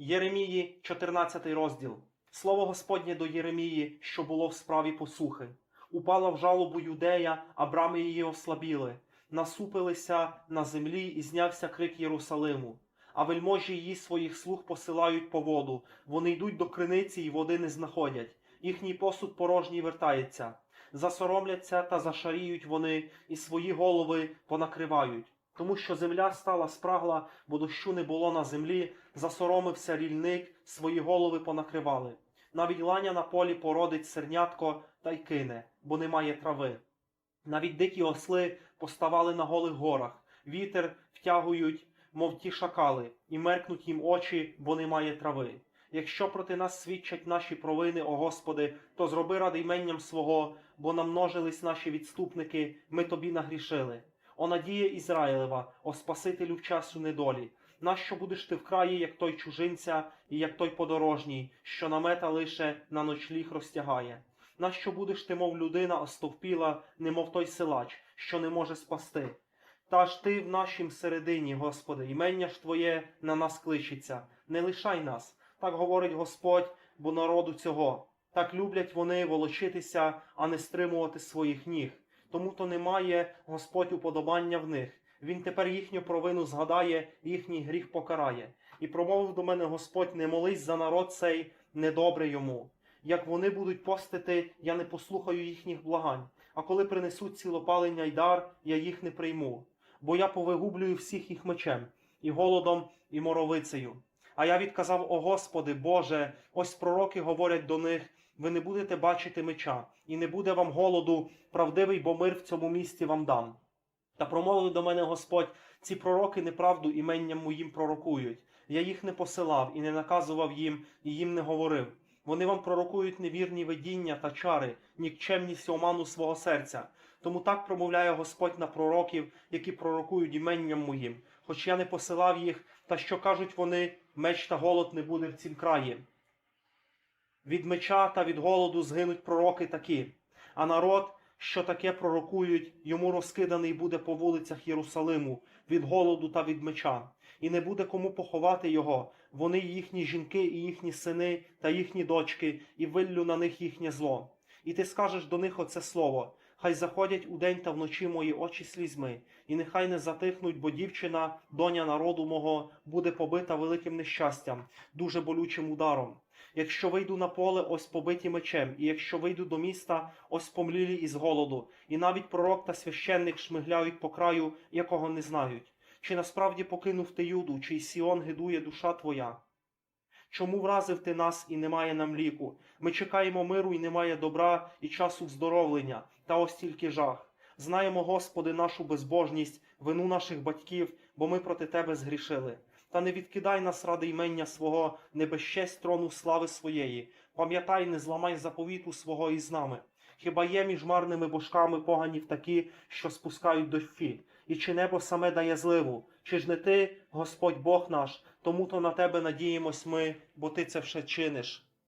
Єремії, 14 розділ. Слово Господнє до Єремії, що було в справі посухи. Упала в жалобу юдея, а брами її ослабіли. Насупилися на землі і знявся крик Єрусалиму. А вельможі її своїх слуг посилають по воду. Вони йдуть до криниці і води не знаходять. Їхній посуд порожній вертається. Засоромляться та зашаріють вони, і свої голови понакривають. Тому що земля стала спрагла, бо дощу не було на землі, засоромився рільник, свої голови понакривали. Навіть ланя на полі породить сернятко та й кине, бо немає трави. Навіть дикі осли поставали на голих горах, вітер втягують, мов ті шакали, і меркнуть їм очі, бо немає трави. Якщо проти нас свідчать наші провини, о Господи, то зроби ради іменням свого, бо намножились наші відступники, ми тобі нагрішили. О надія Ізраїлева, о Спасителю в часу недолі. Нащо будеш ти в краї, як той чужинця, і як той подорожній, що намета лише на ночліг розтягає? Нащо будеш ти, мов людина, остовпіла, немов той силач, що не може спасти? Та ж ти в нашім середині, Господи, імення ж Твоє на нас кличеться. Не лишай нас, так говорить Господь, бо народу цього. Так люблять вони волочитися, а не стримувати своїх ніг. Тому то немає Господь уподобання в них. Він тепер їхню провину згадає, їхній гріх покарає. І промовив до мене Господь: не молись за народ цей недобре йому. Як вони будуть постити, я не послухаю їхніх благань. А коли принесуть цілопалення й дар, я їх не прийму. Бо я повигублюю всіх їх мечем, і голодом, і моровицею. А я відказав: О Господи, Боже, ось пророки говорять до них: ви не будете бачити меча, і не буде вам голоду, правдивий, бо мир в цьому місті вам дам. Та промовив до мене Господь: ці пророки неправду іменням моїм пророкують. Я їх не посилав і не наказував їм, і їм не говорив. Вони вам пророкують невірні видіння та чари, нікчемність оману свого серця. Тому так промовляє Господь на пророків, які пророкують іменням моїм, хоч я не посилав їх, та що кажуть вони, меч та голод не буде в цім краї. Від меча та від голоду згинуть пророки такі, а народ, що таке пророкують, йому розкиданий буде по вулицях Єрусалиму від голоду та від меча, і не буде кому поховати його. Вони, їхні жінки, і їхні сини та їхні дочки, і виллю на них їхнє зло. І ти скажеш до них оце слово. Хай заходять удень та вночі мої очі слізьми, і нехай не затихнуть, бо дівчина, доня народу мого, буде побита великим нещастям, дуже болючим ударом. Якщо вийду на поле, ось побиті мечем, і якщо вийду до міста, ось помлілі із голоду, і навіть пророк та священник шмигляють по краю, якого не знають. Чи насправді покинув ти юду, чи й Сіон гидує душа твоя? Чому вразив ти нас і немає нам ліку? Ми чекаємо миру і немає добра і часу вздоровлення, та ось тільки жах. Знаємо, Господи, нашу безбожність, вину наших батьків, бо ми проти Тебе згрішили. Та не відкидай нас ради імення свого, не безчесть трону слави своєї. Пам'ятай, не зламай заповіту свого із нами. Хіба є між марними божками поганів такі, що спускають дощі? І чи небо саме дає зливу? Чи ж не ти, Господь Бог наш, тому то на тебе надіємось ми, бо ти це все чиниш.